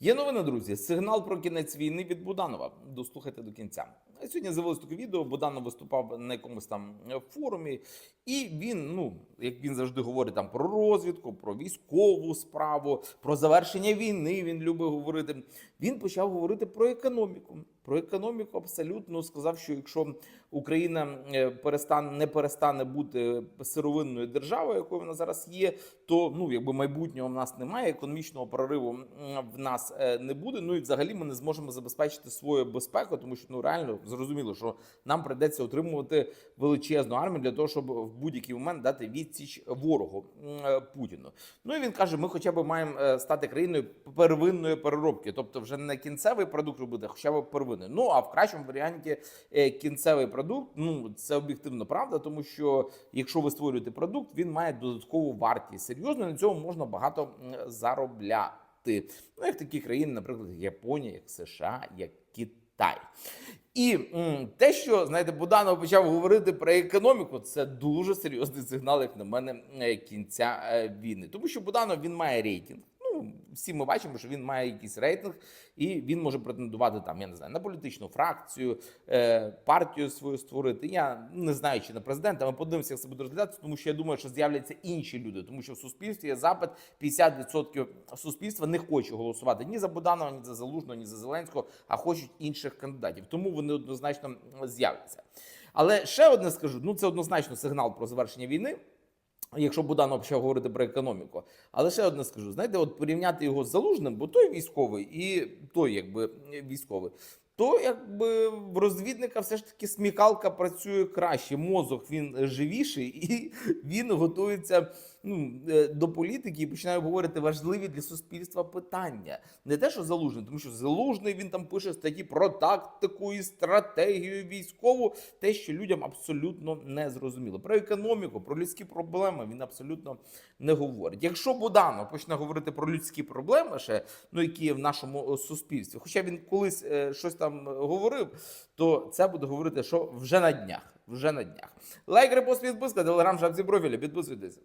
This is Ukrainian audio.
Є новина, друзі. Сигнал про кінець війни від Буданова. Дослухайте до кінця. Сьогодні з'явилось таке відео. Буданов виступав на якомусь там форумі, і він, ну як він завжди говорить, там про розвідку, про військову справу, про завершення війни. Він любить говорити. Він почав говорити про економіку. Про економіку абсолютно сказав, що якщо Україна е, перестане не перестане бути сировинною державою, якою вона зараз є, то ну якби майбутнього в нас немає, економічного прориву в нас е, не буде. Ну і взагалі ми не зможемо забезпечити свою безпеку, тому що ну реально зрозуміло, що нам прийдеться отримувати величезну армію для того, щоб будь-який момент дати відсіч ворогу е, Путіну. Ну і він каже: ми хоча б маємо е, стати країною первинної переробки, тобто вже не кінцевий продукт робити, хоча б первинний. Ну а в кращому варіанті е, кінцевий продукт. Ну це об'єктивно правда, тому що якщо ви створюєте продукт, він має додаткову вартість. Серйозно на цьому можна багато заробляти. Ну як такі країни, наприклад, як Японія, як США, як Китай. І те, що знаєте, Буданов почав говорити про економіку, це дуже серйозний сигнал, як на мене, е, кінця е, війни. Тому що Буданов він має рейтинг. Всі ми бачимо, що він має якийсь рейтинг, і він може претендувати там, я не знаю, на політичну фракцію, е, партію свою створити. Я не знаю, чи на президента. Ми подивимося, як це буде розглядатися, тому що я думаю, що з'являться інші люди, тому що в суспільстві є запит 50% суспільства не хоче голосувати ні за Буданова, ні за Залужного, ні за Зеленського, а хочуть інших кандидатів. Тому вони однозначно з'являться. Але ще одне скажу: ну це однозначно сигнал про завершення війни. Якщо Буданов ще говорити про економіку, але ще одне скажу: знаєте, от порівняти його з залужним, бо той військовий і той, якби військовий, то якби в розвідника все ж таки смікалка працює краще. Мозок він живіший, і він готується ну, е, до політики і починає говорити важливі для суспільства питання. Не те, що залужний, тому що залужний він там пише статті про тактику і стратегію військову, те, що людям абсолютно не зрозуміло. Про економіку, про людські проблеми він абсолютно не говорить. Якщо Буданов почне говорити про людські проблеми, ще ну які є в нашому е, суспільстві, хоча він колись е, щось там говорив, то це буде говорити, що вже на днях. Вже на днях. Лайк, репост, підписка, телеграм, шапці профілі. Підписуйтесь.